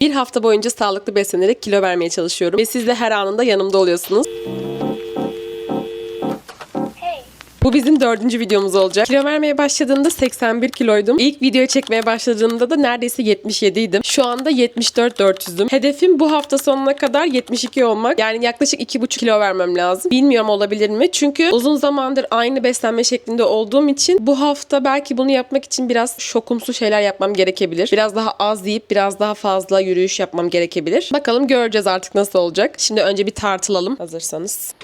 Bir hafta boyunca sağlıklı beslenerek kilo vermeye çalışıyorum. Ve siz de her anında yanımda oluyorsunuz. Bu bizim dördüncü videomuz olacak. Kilo vermeye başladığımda 81 kiloydum. İlk videoyu çekmeye başladığımda da neredeyse 77 idim. Şu anda 74 400'üm. Hedefim bu hafta sonuna kadar 72 olmak. Yani yaklaşık 2,5 kilo vermem lazım. Bilmiyorum olabilir mi? Çünkü uzun zamandır aynı beslenme şeklinde olduğum için bu hafta belki bunu yapmak için biraz şokumsu şeyler yapmam gerekebilir. Biraz daha az yiyip biraz daha fazla yürüyüş yapmam gerekebilir. Bakalım göreceğiz artık nasıl olacak. Şimdi önce bir tartılalım hazırsanız.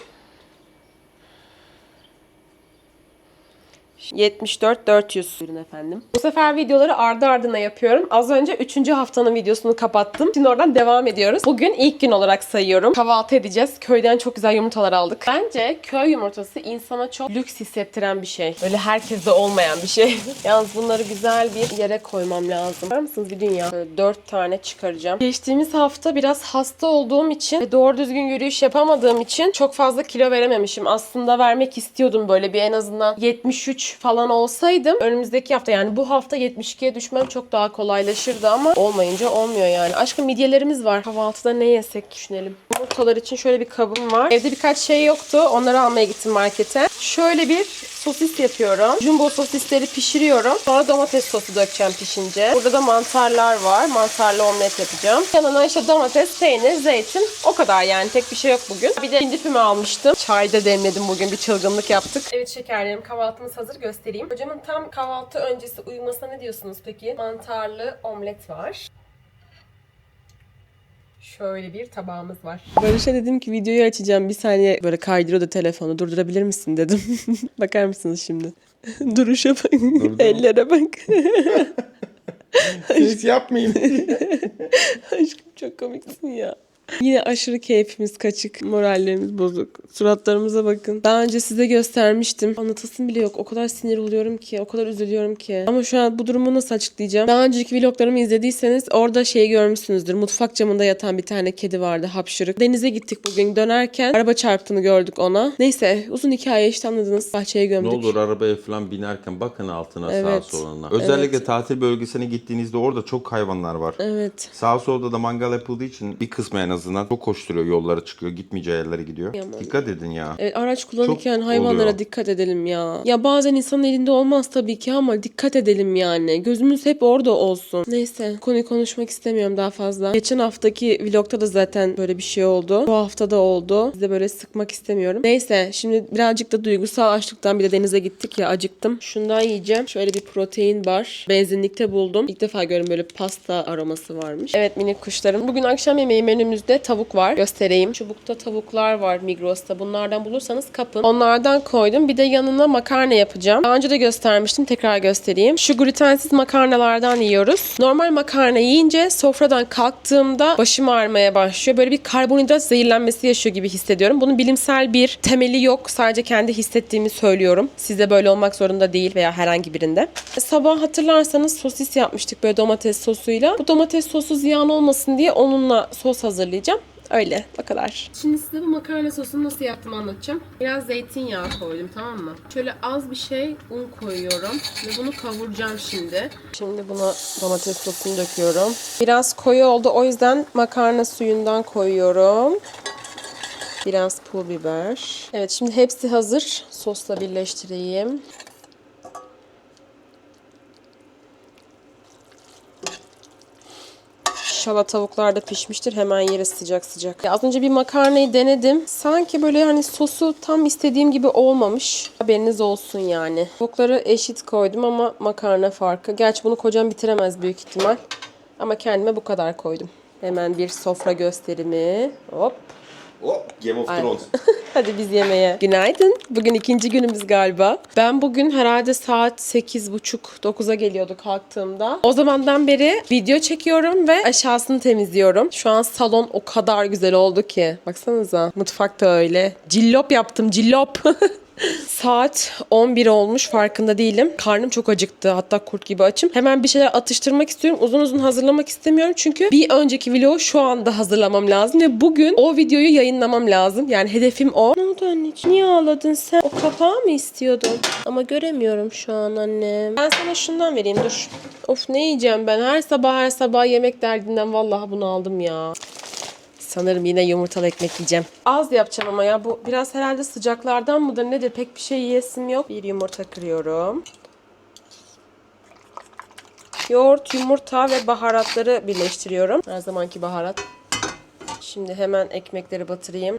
74 400 Buyurun efendim. Bu sefer videoları ardı ardına yapıyorum. Az önce 3. haftanın videosunu kapattım. Şimdi oradan devam ediyoruz. Bugün ilk gün olarak sayıyorum. Kahvaltı edeceğiz. Köyden çok güzel yumurtalar aldık. Bence köy yumurtası insana çok lüks hissettiren bir şey. Öyle herkeste olmayan bir şey. Yalnız bunları güzel bir yere koymam lazım. Var mısınız bir dünya? Böyle 4 tane çıkaracağım. Geçtiğimiz hafta biraz hasta olduğum için ve doğru düzgün yürüyüş yapamadığım için çok fazla kilo verememişim. Aslında vermek istiyordum böyle bir en azından 73 falan olsaydım önümüzdeki hafta yani bu hafta 72'ye düşmem çok daha kolaylaşırdı ama olmayınca olmuyor yani. Aşkım midyelerimiz var. Kahvaltıda ne yesek düşünelim. Yumurtalar için şöyle bir kabım var. Evde birkaç şey yoktu. Onları almaya gittim markete. Şöyle bir sosis yapıyorum. Jumbo sosisleri pişiriyorum. Sonra domates sosu dökeceğim pişince. Burada da mantarlar var. Mantarlı omlet yapacağım. Yanına işte domates, peynir, zeytin. O kadar yani. Tek bir şey yok bugün. Bir de hindi füme almıştım. Çayda demledim bugün. Bir çılgınlık yaptık. Evet şekerlerim kahvaltımız hazır. Göstereyim. Hocamın tam kahvaltı öncesi uyumasına ne diyorsunuz peki? Mantarlı omlet var. Şöyle bir tabağımız var. Böyle şey dedim ki videoyu açacağım bir saniye böyle kaydırıyordu telefonu durdurabilir misin dedim. Bakar mısınız şimdi? Duruşa bak. Ellere bak. Ses yapmayın. Aşkım çok komiksin ya. Yine aşırı keyfimiz kaçık, morallerimiz bozuk. Suratlarımıza bakın. Daha önce size göstermiştim. Anlatasım bile yok. O kadar sinir oluyorum ki, o kadar üzülüyorum ki. Ama şu an bu durumu nasıl açıklayacağım? Daha önceki vloglarımı izlediyseniz orada şeyi görmüşsünüzdür. Mutfak camında yatan bir tane kedi vardı hapşırık. Denize gittik bugün dönerken. Araba çarptığını gördük ona. Neyse uzun hikaye işte anladınız. Bahçeye ne gömdük. olur arabaya falan binerken bakın altına sağa Evet. soluna. Özellikle Evet. tatil bölgesine gittiğinizde orada çok hayvanlar var. Evet. Sağ solda da mangal yapıldığı için bir kısmı en azından çok koşturuyor yollara çıkıyor. Gitmeyeceği yerlere gidiyor. Yaman. Dikkat edin ya. Evet, araç kullanırken Çok hayvanlara oluyor. dikkat edelim ya. Ya bazen insanın elinde olmaz tabii ki ama dikkat edelim yani. Gözümüz hep orada olsun. Neyse konuyu konuşmak istemiyorum daha fazla. Geçen haftaki vlogta da zaten böyle bir şey oldu. Bu hafta da oldu. Size böyle sıkmak istemiyorum. Neyse şimdi birazcık da duygusal açlıktan bir de denize gittik ya acıktım. Şundan yiyeceğim. Şöyle bir protein bar. Benzinlikte buldum. İlk defa görüyorum böyle pasta aroması varmış. Evet minik kuşlarım. Bugün akşam yemeği menümüzde tavuk var. Göstereyim. Çubukta tavuklar var Migros'ta. Bunlardan bulursanız kapın. Onlardan koydum. Bir de yanına makarna yapacağım. Daha önce de göstermiştim. Tekrar göstereyim. Şu glutensiz makarnalardan yiyoruz. Normal makarna yiyince sofradan kalktığımda başım ağrımaya başlıyor. Böyle bir karbonhidrat zehirlenmesi yaşıyor gibi hissediyorum. Bunun bilimsel bir temeli yok. Sadece kendi hissettiğimi söylüyorum. Size böyle olmak zorunda değil veya herhangi birinde. Sabah hatırlarsanız sosis yapmıştık böyle domates sosuyla. Bu domates sosu ziyan olmasın diye onunla sos hazırlayacağım. Öyle. O kadar. Şimdi size bu makarna sosunu nasıl yaptığımı anlatacağım. Biraz zeytinyağı koydum tamam mı? Şöyle az bir şey un koyuyorum. Ve bunu kavuracağım şimdi. Şimdi buna domates sosunu döküyorum. Biraz koyu oldu. O yüzden makarna suyundan koyuyorum. Biraz pul biber. Evet şimdi hepsi hazır. Sosla birleştireyim. İnşallah tavuklar da pişmiştir. Hemen yeriz sıcak sıcak. Ya az önce bir makarnayı denedim. Sanki böyle hani sosu tam istediğim gibi olmamış. Haberiniz olsun yani. Tavukları eşit koydum ama makarna farkı. Gerçi bunu kocam bitiremez büyük ihtimal. Ama kendime bu kadar koydum. Hemen bir sofra gösterimi. Hop. Hop Game of Aynen. Thrones. Hadi biz yemeğe. Günaydın. Bugün ikinci günümüz galiba. Ben bugün herhalde saat 8.30-9'a geliyordu kalktığımda. O zamandan beri video çekiyorum ve aşağısını temizliyorum. Şu an salon o kadar güzel oldu ki. Baksanıza. Mutfak da öyle. Cillop yaptım cillop. Saat 11 olmuş farkında değilim. Karnım çok acıktı. Hatta kurt gibi açım. Hemen bir şeyler atıştırmak istiyorum. Uzun uzun hazırlamak istemiyorum. Çünkü bir önceki vlogu şu anda hazırlamam lazım. Ve bugün o videoyu yayınlamam lazım. Yani hedefim o. Ne oldu anneciğim? Niye ağladın sen? O kapağı mı istiyordun? Ama göremiyorum şu an annem. Ben sana şundan vereyim dur. Of ne yiyeceğim ben? Her sabah her sabah yemek derdinden vallahi bunu aldım ya. Sanırım yine yumurtalı ekmek yiyeceğim. Az yapacağım ama ya bu biraz herhalde sıcaklardan mıdır nedir pek bir şey yiyesim yok. Bir yumurta kırıyorum. Yoğurt, yumurta ve baharatları birleştiriyorum. Her zamanki baharat. Şimdi hemen ekmekleri batırayım.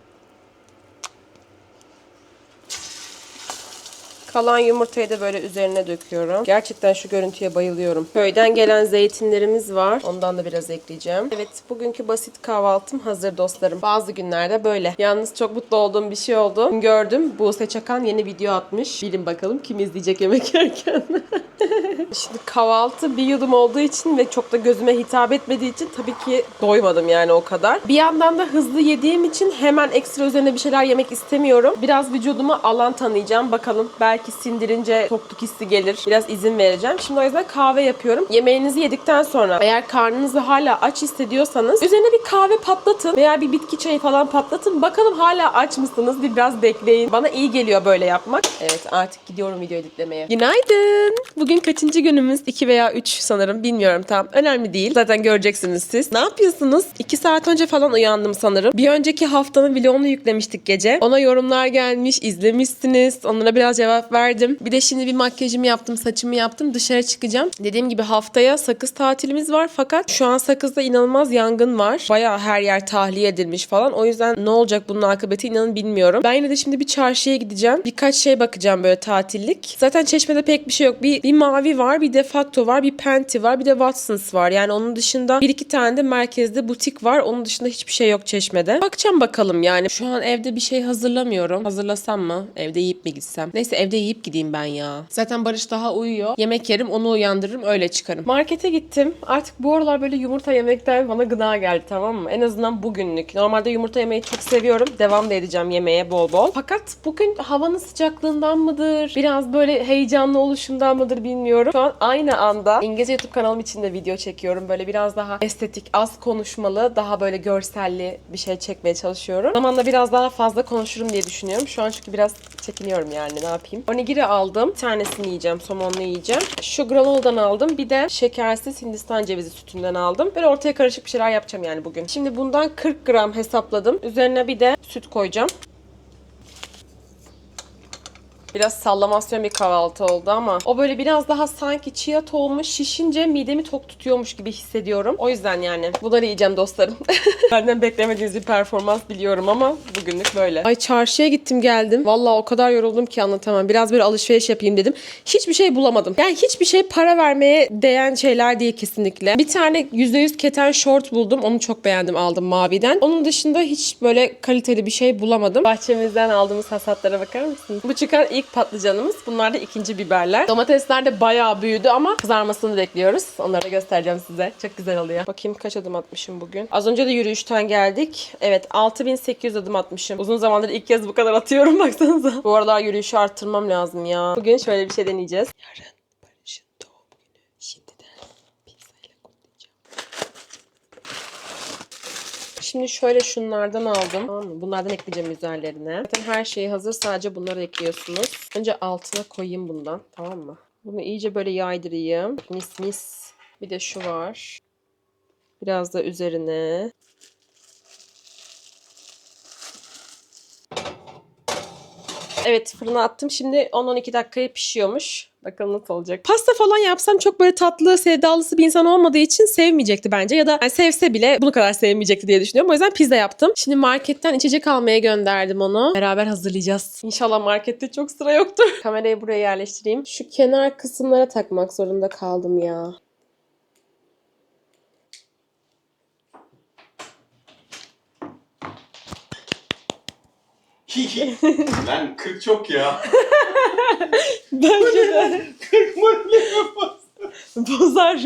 Kalan yumurtayı da böyle üzerine döküyorum. Gerçekten şu görüntüye bayılıyorum. Köyden gelen zeytinlerimiz var. Ondan da biraz ekleyeceğim. Evet bugünkü basit kahvaltım hazır dostlarım. Bazı günlerde böyle. Yalnız çok mutlu olduğum bir şey oldu. Gördüm Buse Çakan yeni video atmış. Bilin bakalım kim izleyecek yemek yerken. Şimdi kahvaltı bir yudum olduğu için ve çok da gözüme hitap etmediği için tabii ki doymadım yani o kadar. Bir yandan da hızlı yediğim için hemen ekstra üzerine bir şeyler yemek istemiyorum. Biraz vücuduma alan tanıyacağım. Bakalım belki sindirince tokluk hissi gelir. Biraz izin vereceğim. Şimdi o yüzden kahve yapıyorum. Yemeğinizi yedikten sonra eğer karnınızı hala aç hissediyorsanız üzerine bir kahve patlatın veya bir bitki çayı falan patlatın. Bakalım hala aç mısınız? Bir biraz bekleyin. Bana iyi geliyor böyle yapmak. Evet artık gidiyorum video editlemeye. Günaydın. Bugün kaçıncı günümüz? 2 veya 3 sanırım. Bilmiyorum tam. Önemli değil. Zaten göreceksiniz siz. Ne yapıyorsunuz? 2 saat önce falan uyandım sanırım. Bir önceki haftanın vlogunu yüklemiştik gece. Ona yorumlar gelmiş, izlemişsiniz. Onlara biraz cevap verdim. Bir de şimdi bir makyajımı yaptım, saçımı yaptım. Dışarı çıkacağım. Dediğim gibi haftaya sakız tatilimiz var fakat şu an sakızda inanılmaz yangın var. Bayağı her yer tahliye edilmiş falan. O yüzden ne olacak bunun akıbeti inanın bilmiyorum. Ben yine de şimdi bir çarşıya gideceğim. Birkaç şey bakacağım böyle tatillik. Zaten Çeşme'de pek bir şey yok. Bir, bir mavi var, bir defakto var, bir Penti var, bir de Watsons var. Yani onun dışında bir iki tane de merkezde butik var. Onun dışında hiçbir şey yok Çeşme'de. Bakacağım bakalım yani. Şu an evde bir şey hazırlamıyorum. Hazırlasam mı? Evde yiyip mi gitsem? Neyse evde yiyip gideyim ben ya. Zaten Barış daha uyuyor. Yemek yerim, onu uyandırırım, öyle çıkarım. Markete gittim. Artık bu aralar böyle yumurta yemekten bana gıda geldi tamam mı? En azından bugünlük. Normalde yumurta yemeyi çok seviyorum. Devam da edeceğim yemeğe bol bol. Fakat bugün havanın sıcaklığından mıdır? Biraz böyle heyecanlı oluşumdan mıdır bilmiyorum. Şu an aynı anda İngilizce YouTube kanalım için de video çekiyorum. Böyle biraz daha estetik, az konuşmalı, daha böyle görselli bir şey çekmeye çalışıyorum. Zamanla biraz daha fazla konuşurum diye düşünüyorum. Şu an çünkü biraz çekiniyorum yani ne yapayım. Onigiri aldım. Bir tanesini yiyeceğim. Somonlu yiyeceğim. Şu granoladan aldım. Bir de şekersiz Hindistan cevizi sütünden aldım. Böyle ortaya karışık bir şeyler yapacağım yani bugün. Şimdi bundan 40 gram hesapladım. Üzerine bir de süt koyacağım. Biraz sallamasyon bir kahvaltı oldu ama o böyle biraz daha sanki chia tohumu şişince midemi tok tutuyormuş gibi hissediyorum. O yüzden yani bunları yiyeceğim dostlarım. Benden beklemediğiniz bir performans biliyorum ama bugünlük böyle. Ay çarşıya gittim geldim. Vallahi o kadar yoruldum ki anlatamam. Biraz böyle alışveriş yapayım dedim. Hiçbir şey bulamadım. Yani hiçbir şey para vermeye değen şeyler değil kesinlikle. Bir tane %100 keten short buldum. Onu çok beğendim aldım maviden. Onun dışında hiç böyle kaliteli bir şey bulamadım. Bahçemizden aldığımız hasatlara bakar mısınız? Bu çıkan ilk patlıcanımız. Bunlar da ikinci biberler. Domatesler de bayağı büyüdü ama kızarmasını bekliyoruz. Onları da göstereceğim size. Çok güzel oluyor. Bakayım kaç adım atmışım bugün. Az önce de yürüyüşten geldik. Evet 6800 adım atmışım. Uzun zamandır ilk kez bu kadar atıyorum baksanıza. Bu aralar yürüyüşü arttırmam lazım ya. Bugün şöyle bir şey deneyeceğiz. Yarın Şimdi şöyle şunlardan aldım. Bunlardan ekleyeceğim üzerlerine. Zaten her şey hazır. Sadece bunları ekliyorsunuz. Önce altına koyayım bundan. Tamam mı? Bunu iyice böyle yaydırayım. Mis mis. Bir de şu var. Biraz da üzerine. Evet fırına attım. Şimdi 10-12 dakikaya pişiyormuş. Bakalım nasıl olacak. Pasta falan yapsam çok böyle tatlı, sevdalısı bir insan olmadığı için sevmeyecekti bence. Ya da yani sevse bile bunu kadar sevmeyecekti diye düşünüyorum. O yüzden pizza yaptım. Şimdi marketten içecek almaya gönderdim onu. Beraber hazırlayacağız. İnşallah markette çok sıra yoktur. Kamerayı buraya yerleştireyim. Şu kenar kısımlara takmak zorunda kaldım ya. Lan 40 çok ya. Bence de 40 manyak yapamaz. bozar.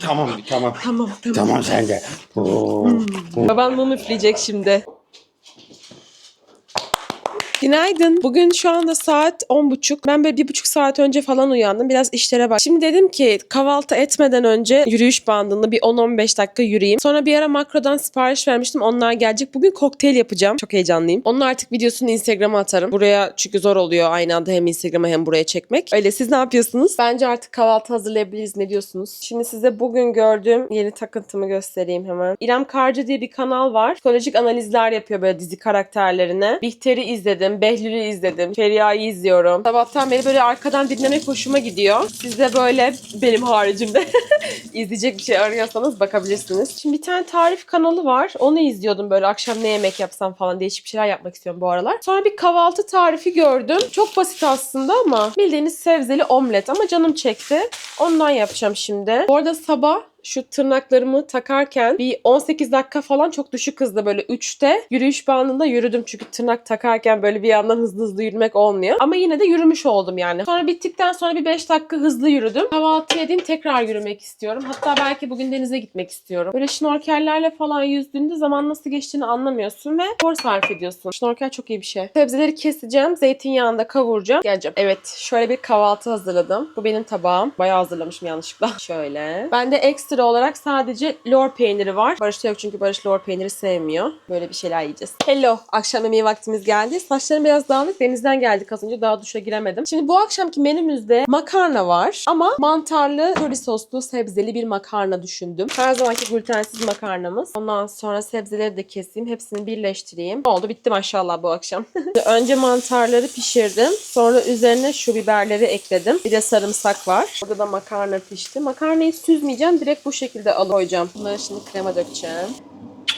Tamam tamam. Tamam tamam. Tamam sen de. Oo. Baban mum üfleyecek şimdi. Günaydın. Bugün şu anda saat 10.30. Ben böyle bir buçuk saat önce falan uyandım. Biraz işlere bak. Şimdi dedim ki kahvaltı etmeden önce yürüyüş bandında bir 10-15 dakika yürüyeyim. Sonra bir ara makrodan sipariş vermiştim. Onlar gelecek. Bugün kokteyl yapacağım. Çok heyecanlıyım. Onun artık videosunu Instagram'a atarım. Buraya çünkü zor oluyor aynı anda hem Instagram'a hem buraya çekmek. Öyle siz ne yapıyorsunuz? Bence artık kahvaltı hazırlayabiliriz. Ne diyorsunuz? Şimdi size bugün gördüğüm yeni takıntımı göstereyim hemen. İrem Karcı diye bir kanal var. Psikolojik analizler yapıyor böyle dizi karakterlerine. Bihter'i izledim. Behlül'ü izledim. Feriha'yı izliyorum. Sabahtan beri böyle arkadan dinlemek hoşuma gidiyor. Siz de böyle benim haricimde izleyecek bir şey arıyorsanız bakabilirsiniz. Şimdi bir tane tarif kanalı var. Onu izliyordum böyle akşam ne yemek yapsam falan değişik bir şeyler yapmak istiyorum bu aralar. Sonra bir kahvaltı tarifi gördüm. Çok basit aslında ama bildiğiniz sebzeli omlet ama canım çekti. Ondan yapacağım şimdi. Bu arada sabah şu tırnaklarımı takarken bir 18 dakika falan çok düşük hızda böyle 3'te yürüyüş bandında yürüdüm. Çünkü tırnak takarken böyle bir yandan hızlı hızlı yürümek olmuyor. Ama yine de yürümüş oldum yani. Sonra bittikten sonra bir 5 dakika hızlı yürüdüm. Kahvaltı yediğim tekrar yürümek istiyorum. Hatta belki bugün denize gitmek istiyorum. Böyle şnorkellerle falan yüzdüğünde zaman nasıl geçtiğini anlamıyorsun ve spor sarf ediyorsun. Şnorkel çok iyi bir şey. Sebzeleri keseceğim. Zeytinyağında kavuracağım. Geleceğim. Evet şöyle bir kahvaltı hazırladım. Bu benim tabağım. Bayağı hazırlamışım yanlışlıkla. Şöyle. Bende ekstra olarak sadece lor peyniri var. Barış'ta yok çünkü Barış lor peyniri sevmiyor. Böyle bir şeyler yiyeceğiz. Hello. Akşam yemeği vaktimiz geldi. Saçlarım biraz dağınık. Denizden geldik az önce. Daha duşa giremedim. Şimdi bu akşamki menümüzde makarna var. Ama mantarlı, köri soslu, sebzeli bir makarna düşündüm. Her zamanki glutensiz makarnamız. Ondan sonra sebzeleri de keseyim. Hepsini birleştireyim. Oldu bitti maşallah bu akşam. Önce mantarları pişirdim. Sonra üzerine şu biberleri ekledim. Bir de sarımsak var. Burada da makarna pişti. Makarnayı süzmeyeceğim. Direkt bu şekilde alıp koyacağım. Bunları şimdi krema dökeceğim.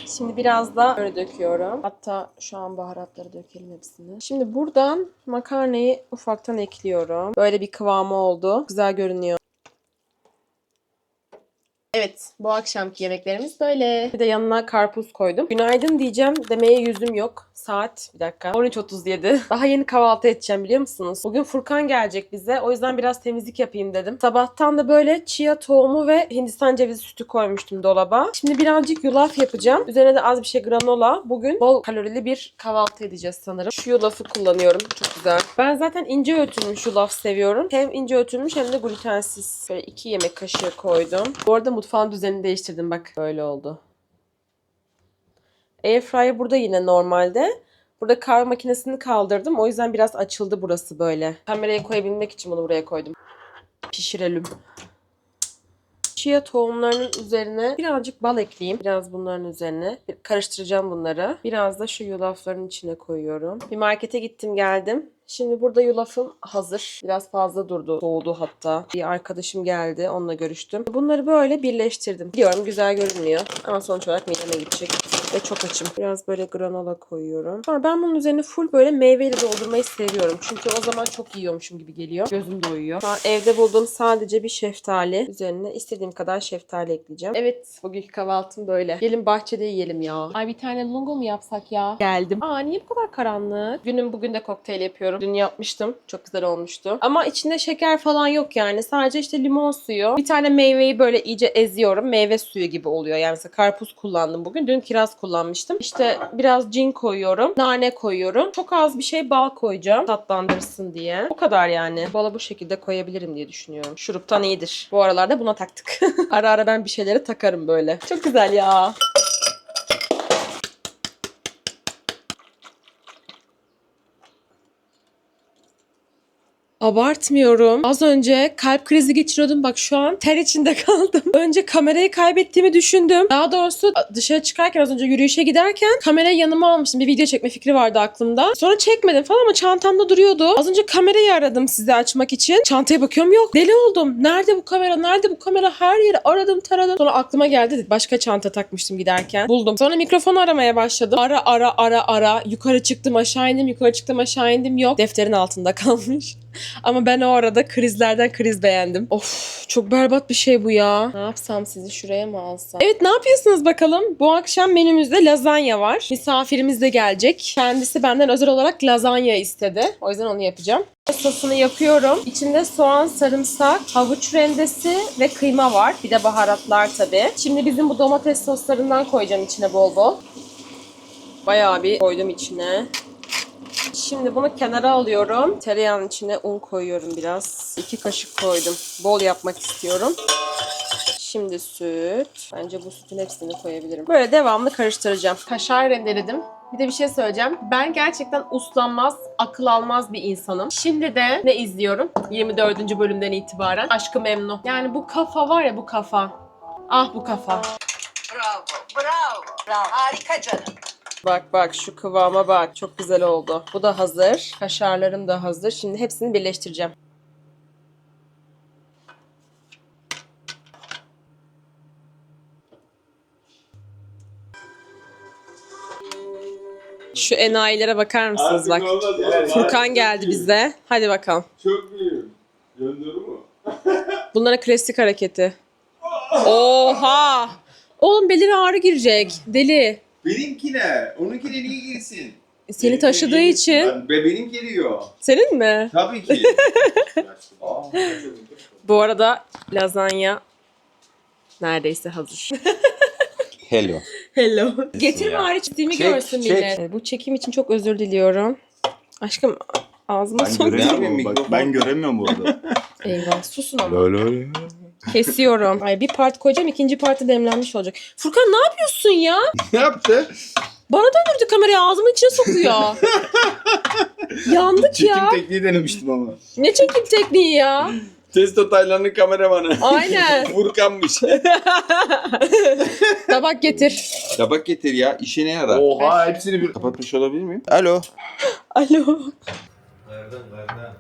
Şimdi biraz da öyle döküyorum. Hatta şu an baharatları dökelim hepsini. Şimdi buradan makarnayı ufaktan ekliyorum. Böyle bir kıvamı oldu. Güzel görünüyor. Evet, bu akşamki yemeklerimiz böyle. Bir de yanına karpuz koydum. Günaydın diyeceğim demeye yüzüm yok. Saat bir dakika. 13.37. Daha yeni kahvaltı edeceğim biliyor musunuz? Bugün Furkan gelecek bize. O yüzden biraz temizlik yapayım dedim. Sabahtan da böyle chia tohumu ve Hindistan cevizi sütü koymuştum dolaba. Şimdi birazcık yulaf yapacağım. Üzerine de az bir şey granola. Bugün bol kalorili bir kahvaltı edeceğiz sanırım. Şu yulafı kullanıyorum. Çok güzel. Ben zaten ince öğütülmüş yulaf seviyorum. Hem ince öğütülmüş hem de glutensiz. Böyle iki yemek kaşığı koydum. Bu arada mutfağın düzenini değiştirdim bak. Böyle oldu. Airfryer burada yine normalde. Burada kahve makinesini kaldırdım. O yüzden biraz açıldı burası böyle. Kameraya koyabilmek için bunu buraya koydum. Pişirelim. Chia tohumlarının üzerine birazcık bal ekleyeyim. Biraz bunların üzerine. Karıştıracağım bunları. Biraz da şu yulafların içine koyuyorum. Bir markete gittim geldim. Şimdi burada yulafım hazır. Biraz fazla durdu. Soğudu hatta. Bir arkadaşım geldi. Onunla görüştüm. Bunları böyle birleştirdim. Biliyorum güzel görünmüyor. Ama sonuç olarak mideme gidecek. Ve çok açım. Biraz böyle granola koyuyorum. Sonra ben bunun üzerine full böyle meyveyle doldurmayı seviyorum. Çünkü o zaman çok yiyormuşum gibi geliyor. Gözüm doyuyor. Şu an evde bulduğum sadece bir şeftali. Üzerine istediğim kadar şeftali ekleyeceğim. Evet bugünkü kahvaltım böyle. Gelin bahçede yiyelim ya. Ay bir tane lungo mu yapsak ya? Geldim. Aa niye bu kadar karanlık? Günüm bugün de kokteyl yapıyorum. Dün yapmıştım. Çok güzel olmuştu. Ama içinde şeker falan yok yani. Sadece işte limon suyu. Bir tane meyveyi böyle iyice eziyorum. Meyve suyu gibi oluyor. Yani mesela karpuz kullandım bugün. Dün kiraz kullanmıştım. İşte biraz cin koyuyorum. Nane koyuyorum. Çok az bir şey bal koyacağım. Tatlandırsın diye. O kadar yani. Bala bu şekilde koyabilirim diye düşünüyorum. Şuruptan iyidir. Bu aralarda buna taktık. ara ara ben bir şeyleri takarım böyle. Çok güzel ya. Abartmıyorum. Az önce kalp krizi geçiriyordum. Bak şu an ter içinde kaldım. Önce kamerayı kaybettiğimi düşündüm. Daha doğrusu dışarı çıkarken az önce yürüyüşe giderken kamerayı yanıma almıştım. Bir video çekme fikri vardı aklımda. Sonra çekmedim falan ama çantamda duruyordu. Az önce kamerayı aradım size açmak için. Çantaya bakıyorum yok. Deli oldum. Nerede bu kamera? Nerede bu kamera? Her yeri aradım taradım. Sonra aklıma geldi. Başka çanta takmıştım giderken. Buldum. Sonra mikrofonu aramaya başladım. Ara ara ara ara. Yukarı çıktım aşağı indim. Yukarı çıktım aşağı indim. Yok. Defterin altında kalmış. Ama ben o arada krizlerden kriz beğendim. Of çok berbat bir şey bu ya. Ne yapsam sizi şuraya mı alsam? Evet ne yapıyorsunuz bakalım? Bu akşam menümüzde lazanya var. Misafirimiz de gelecek. Kendisi benden özel olarak lazanya istedi. O yüzden onu yapacağım. Sosunu yapıyorum. İçinde soğan, sarımsak, havuç rendesi ve kıyma var. Bir de baharatlar tabii. Şimdi bizim bu domates soslarından koyacağım içine bol bol. Bayağı bir koydum içine. Şimdi bunu kenara alıyorum. Tereyağının içine un koyuyorum biraz. İki kaşık koydum. Bol yapmak istiyorum. Şimdi süt. Bence bu sütün hepsini koyabilirim. Böyle devamlı karıştıracağım. Kaşar rendeledim. Bir de bir şey söyleyeceğim. Ben gerçekten uslanmaz, akıl almaz bir insanım. Şimdi de ne izliyorum? 24. bölümden itibaren. Aşkı Memnu. Yani bu kafa var ya bu kafa. Ah bu kafa. Bravo, bravo. Bravo. Harika canım. Bak bak şu kıvama bak. Çok güzel oldu. Bu da hazır. Kaşarlarım da hazır. Şimdi hepsini birleştireceğim. Şu enayilere bakar mısınız bak. Furkan geldi bize. Hadi bakalım. Çok büyük. Gönderi mi? Bunların klasik hareketi. Oha! Oğlum beline ağrı girecek. Deli. Benimki ne? Onunki de niye girsin? Seni taşıdığı için. Ben, be- benim geliyor. Senin mi? Tabii ki. Aa, Bu arada lazanya neredeyse hazır. Hello. Hello. Getir ya. bari çektiğimi Çek, görsün çek. millet. Bu çekim için çok özür diliyorum. Aşkım ağzıma Ben sok. göremiyorum. yapayım Bak, mikrofon? Ben göremiyorum bu arada. Eyvah susun ama. Böyle Kesiyorum. Ay bir part koyacağım ikinci parti demlenmiş olacak. Furkan ne yapıyorsun ya? ne yaptı? Bana döndürdü kamerayı ağzımın içine sokuyor. Yandık Çekim ya. tekniği denemiştim ama. Ne çekim tekniği ya? Testo Taylan'ın kameramanı. Aynen. Furkan'mış. Tabak getir. Tabak getir ya. İşe ne yarar? Oha hepsini bir... Kapatmış olabilir miyim? Alo. Alo. Nereden nereden?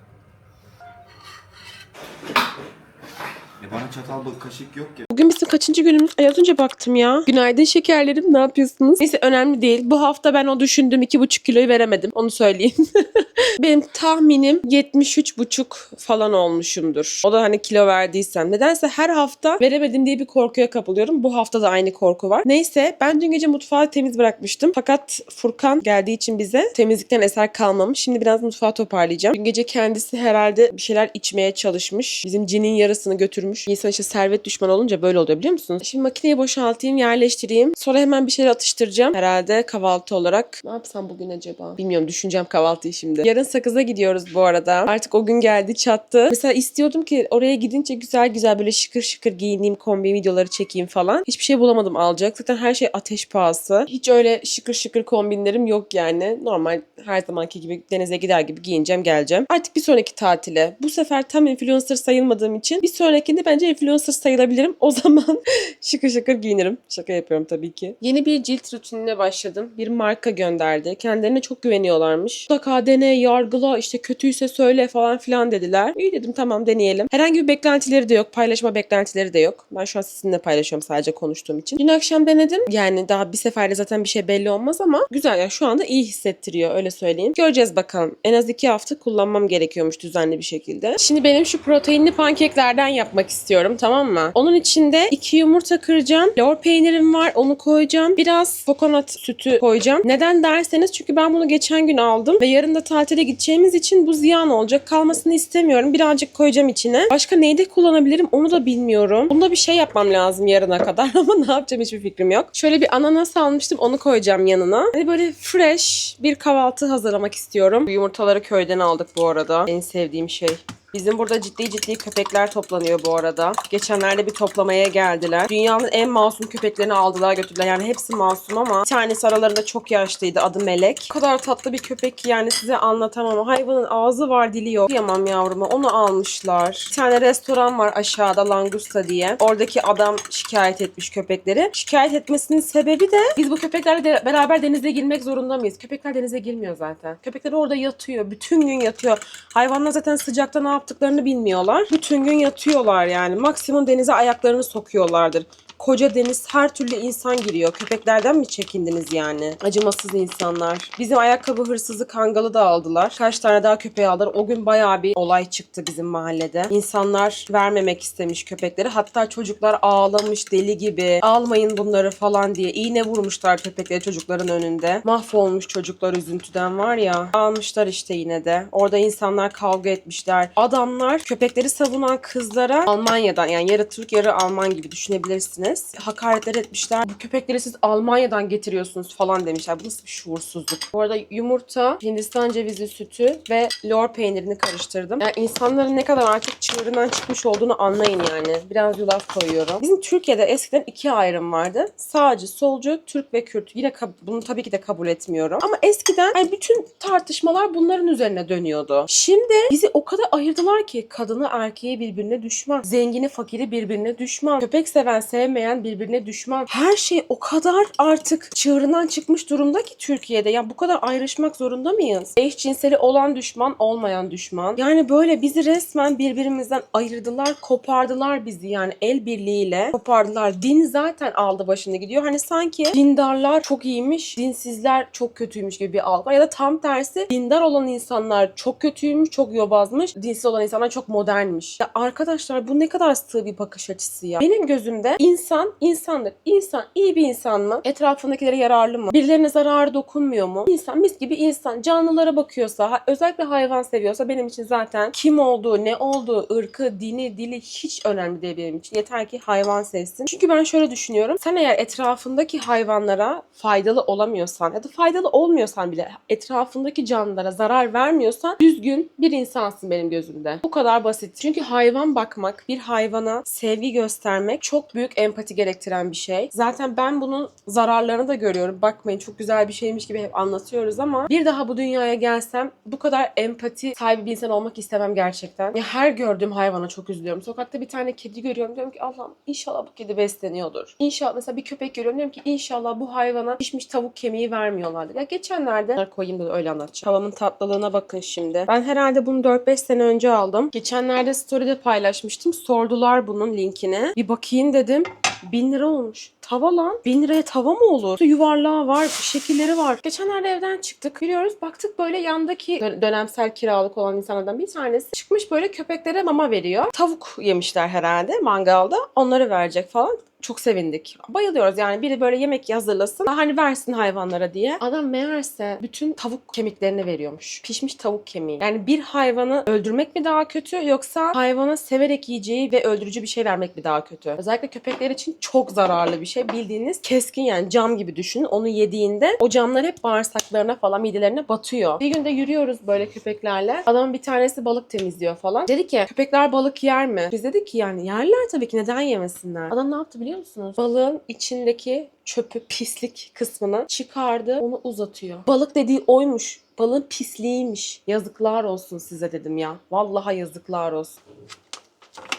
E bana çatal bak kaşık yok ya. Bugün bizim kaçıncı günümüz? Ay az önce baktım ya. Günaydın şekerlerim ne yapıyorsunuz? Neyse önemli değil. Bu hafta ben o düşündüğüm iki buçuk kiloyu veremedim. Onu söyleyeyim. Benim tahminim 73,5 falan olmuşumdur. O da hani kilo verdiysem. Nedense her hafta veremedim diye bir korkuya kapılıyorum. Bu hafta da aynı korku var. Neyse ben dün gece mutfağı temiz bırakmıştım. Fakat Furkan geldiği için bize temizlikten eser kalmamış. Şimdi biraz mutfağı toparlayacağım. Dün gece kendisi herhalde bir şeyler içmeye çalışmış. Bizim cinin yarısını götürmüş. İnsan işte servet düşmanı olunca böyle oluyor biliyor musunuz? Şimdi makineyi boşaltayım, yerleştireyim. Sonra hemen bir şeyler atıştıracağım. Herhalde kahvaltı olarak. Ne yapsam bugün acaba? Bilmiyorum düşüneceğim kahvaltıyı şimdi. Yarın sakıza gidiyoruz bu arada. Artık o gün geldi çattı. Mesela istiyordum ki oraya gidince güzel güzel böyle şıkır şıkır giyineyim, kombin videoları çekeyim falan. Hiçbir şey bulamadım alacak. Zaten her şey ateş pahası. Hiç öyle şıkır şıkır kombinlerim yok yani. Normal her zamanki gibi denize gider gibi giyineceğim geleceğim. Artık bir sonraki tatile. Bu sefer tam influencer sayılmadığım için bir sonrakinde bence influencer sayılabilirim. O zaman şıkır şıkır giyinirim. Şaka yapıyorum tabii ki. Yeni bir cilt rutinine başladım. Bir marka gönderdi. Kendilerine çok güveniyorlarmış. Mutlaka dene, yargıla, işte kötüyse söyle falan filan dediler. İyi dedim tamam deneyelim. Herhangi bir beklentileri de yok. Paylaşma beklentileri de yok. Ben şu an sizinle paylaşıyorum sadece konuştuğum için. Dün akşam denedim. Yani daha bir seferde zaten bir şey belli olmaz ama güzel yani şu anda iyi hissettiriyor öyle söyleyeyim. Göreceğiz bakalım. En az iki hafta kullanmam gerekiyormuş düzenli bir şekilde. Şimdi benim şu proteinli pankeklerden yapmak istiyorum tamam mı? Onun içinde iki yumurta kıracağım. Lor peynirim var onu koyacağım. Biraz kokonat sütü koyacağım. Neden derseniz çünkü ben bunu geçen gün aldım ve yarın da tatile gideceğimiz için bu ziyan olacak. Kalmasını istemiyorum. Birazcık koyacağım içine. Başka neyde kullanabilirim onu da bilmiyorum. Bunda bir şey yapmam lazım yarına kadar ama ne yapacağım hiçbir fikrim yok. Şöyle bir ananas almıştım onu koyacağım yanına. Hani böyle fresh bir kahvaltı hazırlamak istiyorum. Bu yumurtaları köyden aldık bu arada. En sevdiğim şey. Bizim burada ciddi ciddi köpekler toplanıyor bu arada. Geçenlerde bir toplamaya geldiler. Dünyanın en masum köpeklerini aldılar götürdüler. Yani hepsi masum ama bir tanesi aralarında çok yaşlıydı. Adı Melek. O kadar tatlı bir köpek ki yani size anlatamam. Hayvanın ağzı var dili yok. Yamam yavruma. Onu almışlar. Bir tane restoran var aşağıda Langusta diye. Oradaki adam şikayet etmiş köpekleri. Şikayet etmesinin sebebi de biz bu köpeklerle de beraber denize girmek zorunda mıyız? Köpekler denize girmiyor zaten. Köpekler orada yatıyor. Bütün gün yatıyor. Hayvanlar zaten sıcakta ne yaptıklarını bilmiyorlar. Bütün gün yatıyorlar yani. Maksimum denize ayaklarını sokuyorlardır. Koca deniz her türlü insan giriyor. Köpeklerden mi çekindiniz yani? Acımasız insanlar. Bizim ayakkabı hırsızı Kangal'ı da aldılar. Kaç tane daha köpeği aldılar. O gün bayağı bir olay çıktı bizim mahallede. İnsanlar vermemek istemiş köpekleri. Hatta çocuklar ağlamış deli gibi. Almayın bunları falan diye. İğne vurmuşlar köpekleri çocukların önünde. Mahvolmuş çocuklar üzüntüden var ya. Almışlar işte yine de. Orada insanlar kavga etmişler. Adamlar köpekleri savunan kızlara Almanya'dan yani yarı Türk yarı Alman gibi düşünebilirsiniz. Hakaretler etmişler. Bu köpekleri siz Almanya'dan getiriyorsunuz falan demişler. Bu nasıl bir şuursuzluk. Bu arada yumurta, Hindistan cevizi sütü ve lor peynirini karıştırdım. Yani insanların ne kadar artık çığırından çıkmış olduğunu anlayın yani. Biraz yulaf koyuyorum. Bizim Türkiye'de eskiden iki ayrım vardı. Sağcı, solcu, Türk ve Kürt. Yine bunu tabii ki de kabul etmiyorum. Ama eskiden hani bütün tartışmalar bunların üzerine dönüyordu. Şimdi bizi o kadar ayırdılar ki kadını erkeği birbirine düşman. Zengini fakiri birbirine düşman. Köpek seven sevmeyen birbirine düşman. Her şey o kadar artık çığırından çıkmış durumda ki Türkiye'de. Ya bu kadar ayrışmak zorunda mıyız? Eşcinseli olan düşman, olmayan düşman. Yani böyle bizi resmen birbirimizden ayırdılar, kopardılar bizi yani el birliğiyle kopardılar. Din zaten aldı başını gidiyor. Hani sanki dindarlar çok iyiymiş, dinsizler çok kötüymüş gibi bir algı. Ya da tam tersi dindar olan insanlar çok kötüymüş, çok yobazmış. Dinsiz olan insanlar çok modernmiş. Ya arkadaşlar bu ne kadar sığ bir bakış açısı ya. Benim gözümde insan insandır. İnsan iyi bir insan mı? Etrafındakilere yararlı mı? Birilerine zararı dokunmuyor mu? İnsan mis gibi insan. Canlılara bakıyorsa, özellikle hayvan seviyorsa benim için zaten kim olduğu, ne olduğu, ırkı, dini, dili hiç önemli değil benim için. Yeter ki hayvan sevsin. Çünkü ben şöyle düşünüyorum. Sen eğer etrafındaki hayvanlara faydalı olamıyorsan ya da faydalı olmuyorsan bile etrafındaki canlılara zarar vermiyorsan düzgün bir insansın benim gözümde. Bu kadar basit. Çünkü hayvan bakmak, bir hayvana sevgi göstermek çok büyük empati gerektiren bir şey. Zaten ben bunun zararlarını da görüyorum. Bakmayın çok güzel bir şeymiş gibi hep anlatıyoruz ama bir daha bu dünyaya gelsem bu kadar empati sahibi bir insan olmak istemem gerçekten. Ya her gördüğüm hayvana çok üzülüyorum. Sokakta bir tane kedi görüyorum diyorum ki Allah'ım inşallah bu kedi besleniyordur. İnşallah mesela bir köpek görüyorum diyorum ki inşallah bu hayvana pişmiş tavuk kemiği vermiyorlardır. Ya geçenlerde koyayım da öyle anlatacağım. Havamın tatlılığına bakın şimdi. Ben herhalde bunu 4-5 sene önce aldım. Geçenlerde story'de paylaşmıştım. Sordular bunun linkini. Bir bakayım dedim. 1000 lira olmuş. Tava lan. 1000 liraya tava mı olur? Yuvarlağı var, şekilleri var. Geçenlerde evden çıktık. Biliyoruz baktık böyle yandaki dö- dönemsel kiralık olan insanlardan bir tanesi çıkmış böyle köpeklere mama veriyor. Tavuk yemişler herhalde mangalda. Onları verecek falan. Çok sevindik. Bayılıyoruz yani biri böyle yemek hazırlasın. Hani versin hayvanlara diye. Adam meğerse bütün tavuk kemiklerini veriyormuş. Pişmiş tavuk kemiği. Yani bir hayvanı öldürmek mi daha kötü yoksa hayvana severek yiyeceği ve öldürücü bir şey vermek mi daha kötü? Özellikle köpekler için çok zararlı bir şey. Bildiğiniz keskin yani cam gibi düşünün. Onu yediğinde o camlar hep bağırsaklarına falan midelerine batıyor. Bir günde yürüyoruz böyle köpeklerle. Adamın bir tanesi balık temizliyor falan. Dedi ki köpekler balık yer mi? Biz dedik ki yani yerler tabii ki neden yemesinler? Adam ne yaptı biliyor musunuz? Balığın içindeki çöpü pislik kısmını çıkardı onu uzatıyor. Balık dediği oymuş. Balığın pisliğiymiş. Yazıklar olsun size dedim ya. Vallahi yazıklar olsun.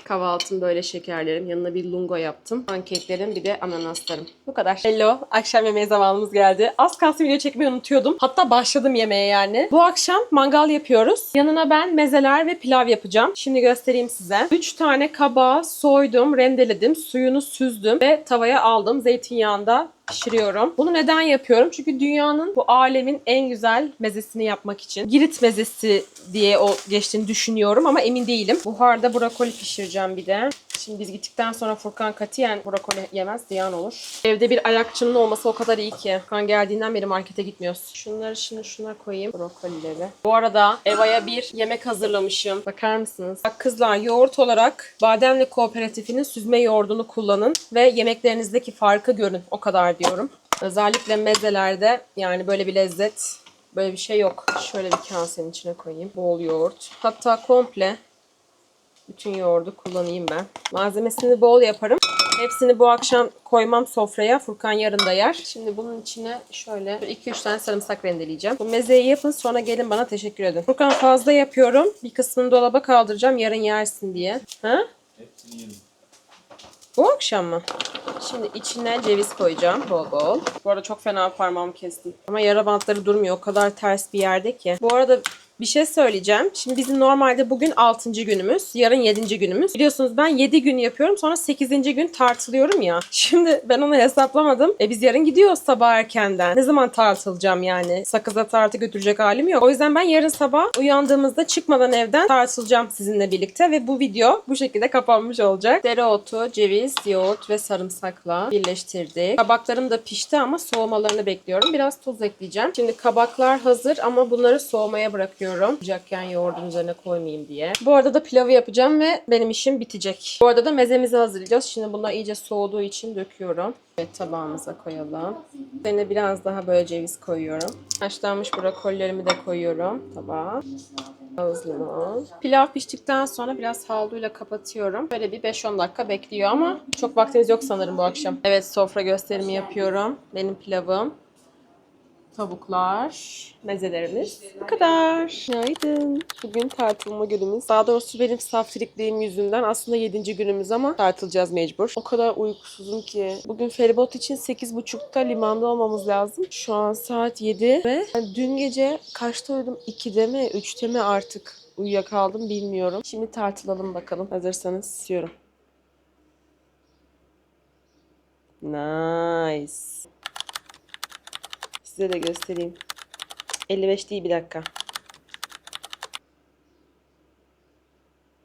Kahvaltım böyle şekerlerim. Yanına bir lungo yaptım. Pankeklerim bir de ananaslarım. Bu kadar. Hello. Akşam yemeği zamanımız geldi. Az kalsın video çekmeyi unutuyordum. Hatta başladım yemeğe yani. Bu akşam mangal yapıyoruz. Yanına ben mezeler ve pilav yapacağım. Şimdi göstereyim size. 3 tane kabağı soydum, rendeledim. Suyunu süzdüm ve tavaya aldım. Zeytinyağında pişiriyorum. Bunu neden yapıyorum? Çünkü dünyanın bu alemin en güzel mezesini yapmak için. Girit mezesi diye o geçtiğini düşünüyorum ama emin değilim. Buharda brokoli pişireceğim bir de. Şimdi biz gittikten sonra Furkan katiyen brokoli yemez, ziyan olur. Evde bir ayakçının olması o kadar iyi ki. Furkan geldiğinden beri markete gitmiyoruz. Şunları şimdi şuna koyayım. Brokolileri. Bu arada Eva'ya bir yemek hazırlamışım. Bakar mısınız? Bak kızlar yoğurt olarak Bademli Kooperatifinin süzme yoğurdunu kullanın ve yemeklerinizdeki farkı görün. O kadar diyorum. Özellikle mezelerde yani böyle bir lezzet Böyle bir şey yok. Şöyle bir kasenin içine koyayım. Bol yoğurt. Hatta komple bütün yoğurdu kullanayım ben. Malzemesini bol yaparım. Hepsini bu akşam koymam sofraya. Furkan yarın da yer. Şimdi bunun içine şöyle 2-3 tane sarımsak rendeleyeceğim. Bu mezeyi yapın sonra gelin bana teşekkür edin. Furkan fazla yapıyorum. Bir kısmını dolaba kaldıracağım yarın yersin diye. Ha? Bu akşam mı? Şimdi içine ceviz koyacağım bol bol. Bu arada çok fena parmağımı kestim. Ama yara bantları durmuyor. O kadar ters bir yerde ki. Bu arada Bir şey söyleyeceğim. Şimdi bizim normalde bugün 6. günümüz. Yarın 7. günümüz. Biliyorsunuz ben 7 gün yapıyorum. Sonra 8. gün tartılıyorum ya. Şimdi ben onu hesaplamadım. E biz yarın gidiyoruz sabah erkenden. Ne zaman tartılacağım yani? Sakıza tartı götürecek halim yok. O yüzden ben yarın sabah uyandığımızda çıkmadan evden tartılacağım sizinle birlikte. Ve bu video bu şekilde kapanmış olacak. Dereotu, ceviz, yoğurt ve sarımsakla birleştirdik. Kabaklarım da pişti ama soğumalarını bekliyorum. Biraz tuz ekleyeceğim. Şimdi kabaklar hazır ama bunları soğumaya bırakıyorum. Sıcakken yoğurdun üzerine koymayayım diye. Bu arada da pilavı yapacağım ve benim işim bitecek. Bu arada da mezemizi hazırlayacağız. Şimdi bunlar iyice soğuduğu için döküyorum. Evet tabağımıza koyalım. Üzerine biraz daha böyle ceviz koyuyorum. Haşlanmış brokollerimi de koyuyorum tabağa. Ağızlığını. Pilav piştikten sonra biraz havluyla kapatıyorum. Böyle bir 5-10 dakika bekliyor ama çok vaktimiz yok sanırım bu akşam. Evet sofra gösterimi yapıyorum. Benim pilavım. Tavuklar, mezelerimiz. Bu kadar. Günaydın. Bugün tartılma günümüz. Daha doğrusu benim saftirikliğim yüzünden aslında 7. günümüz ama tartılacağız mecbur. O kadar uykusuzum ki. Bugün feribot için 8.30'da limanda olmamız lazım. Şu an saat 7 ve ben dün gece kaçta uyudum? 2'de mi 3'te mi artık uyuyakaldım bilmiyorum. Şimdi tartılalım bakalım. Hazırsanız istiyorum. Nice. Size de göstereyim. 55 değil bir dakika.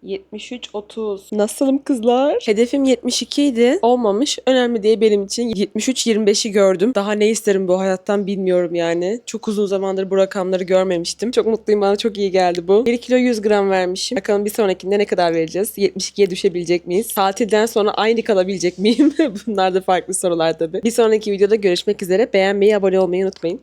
73-30. Nasılım kızlar? Hedefim 72 idi. Olmamış. Önemli değil benim için. 73-25'i gördüm. Daha ne isterim bu hayattan bilmiyorum yani. Çok uzun zamandır bu rakamları görmemiştim. Çok mutluyum. Bana çok iyi geldi bu. 1 kilo 100 gram vermişim. Bakalım bir sonrakinde ne kadar vereceğiz? 72'ye düşebilecek miyiz? Tatilden sonra aynı kalabilecek miyim? Bunlar da farklı sorular tabii. Bir sonraki videoda görüşmek üzere. Beğenmeyi, abone olmayı unutmayın.